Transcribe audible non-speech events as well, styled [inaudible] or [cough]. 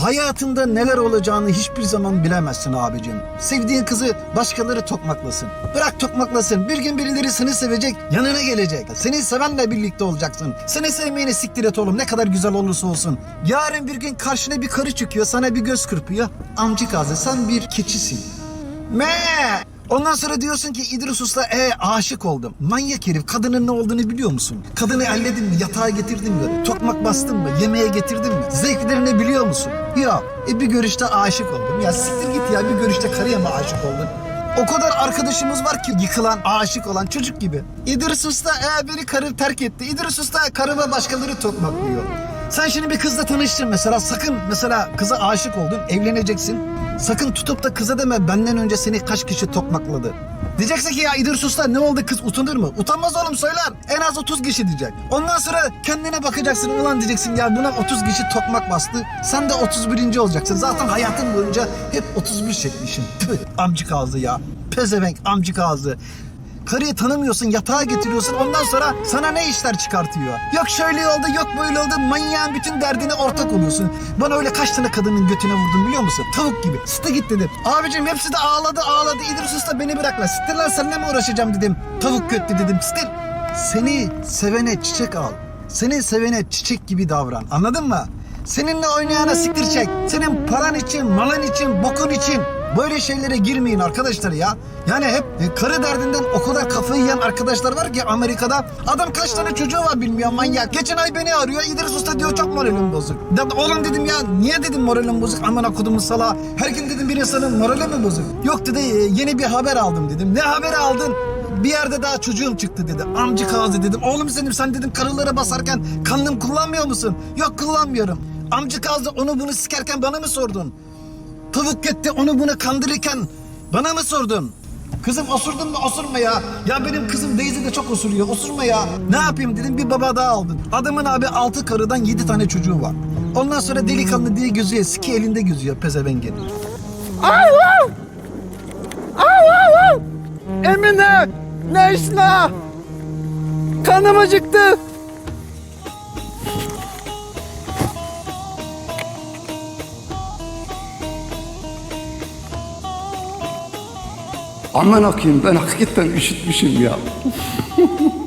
Hayatında neler olacağını hiçbir zaman bilemezsin abicim. Sevdiğin kızı başkaları tokmaklasın. Bırak tokmaklasın. Bir gün birileri seni sevecek, yanına gelecek. Seni sevenle birlikte olacaksın. Seni sevmeyeni siktir et oğlum ne kadar güzel olursa olsun. Yarın bir gün karşına bir karı çıkıyor, sana bir göz kırpıyor. Amcık ağzı sen bir keçisin. Me! Ondan sonra diyorsun ki İdris Usta e aşık oldum. Manyak herif kadının ne olduğunu biliyor musun? Kadını elledin mi? Yatağa getirdin mi? Tokmak bastın mı? Yemeğe getirdin mi? Zevklerini biliyor musun? Ya e bir görüşte aşık oldum. Ya siktir git ya bir görüşte karıya mı aşık oldun? O kadar arkadaşımız var ki yıkılan, aşık olan çocuk gibi. İdris Usta e beni karı terk etti. İdris Usta karı ve başkaları tokmaklıyor. Sen şimdi bir kızla tanıştın mesela sakın mesela kıza aşık oldun evleneceksin. Sakın tutup da kıza deme benden önce seni kaç kişi tokmakladı. Diyeceksin ki ya İdris Usta ne oldu kız utanır mı? Utanmaz oğlum söyler. En az 30 kişi diyecek. Ondan sonra kendine bakacaksın ulan diyeceksin ya buna 30 kişi tokmak bastı. Sen de 31. olacaksın. Zaten hayatın boyunca hep 31 çekmişsin. Tüh amcık ağzı ya. Pezevenk amcık ağzı. Karıyı tanımıyorsun, yatağa getiriyorsun. Ondan sonra sana ne işler çıkartıyor? Yok şöyle oldu, yok böyle oldu. Manyağın bütün derdine ortak oluyorsun. Bana öyle kaç tane kadının götüne vurdun biliyor musun? Tavuk gibi. Site git dedim. Abicim hepsi de ağladı ağladı. İdris Usta beni bırak lan. Siktir lan seninle mi uğraşacağım dedim. Tavuk götlü dedim. Siktir. Seni sevene çiçek al. Seni sevene çiçek gibi davran. Anladın mı? Seninle oynayana siktir çek. Senin paran için, malın için, bokun için. Böyle şeylere girmeyin arkadaşlar ya. Yani hep e, karı derdinden o kadar kafayı yiyen arkadaşlar var ki Amerika'da. Adam kaç tane çocuğu var bilmiyor manyak. Geçen ay beni arıyor. İdris Usta diyor çok moralim bozuk. Dedim, oğlum dedim ya niye dedim moralim bozuk? Aman akudumun sala. Her gün dedim bir insanın morali mi bozuk? Yok dedi e, yeni bir haber aldım dedim. Ne haberi aldın? Bir yerde daha çocuğum çıktı dedi. Amcık ağzı dedim. Oğlum senin sen dedim karılara basarken kandım kullanmıyor musun? Yok kullanmıyorum. Amcık ağzı onu bunu sikerken bana mı sordun? Tavuk gitti onu bunu kandırırken bana mı sordun? Kızım osurdun mu osurma ya. Ya benim kızım Daisy de çok osuruyor. Osurma ya. Ne yapayım dedim bir baba daha aldın. Adamın abi altı karıdan yedi tane çocuğu var. Ondan sonra delikanlı diye gözüyor. Siki elinde gözüyor pezevengin. Emine! Necla! Kanım acıktı. Aman okuyayım ben hakikaten üşütmüşüm ya. [laughs]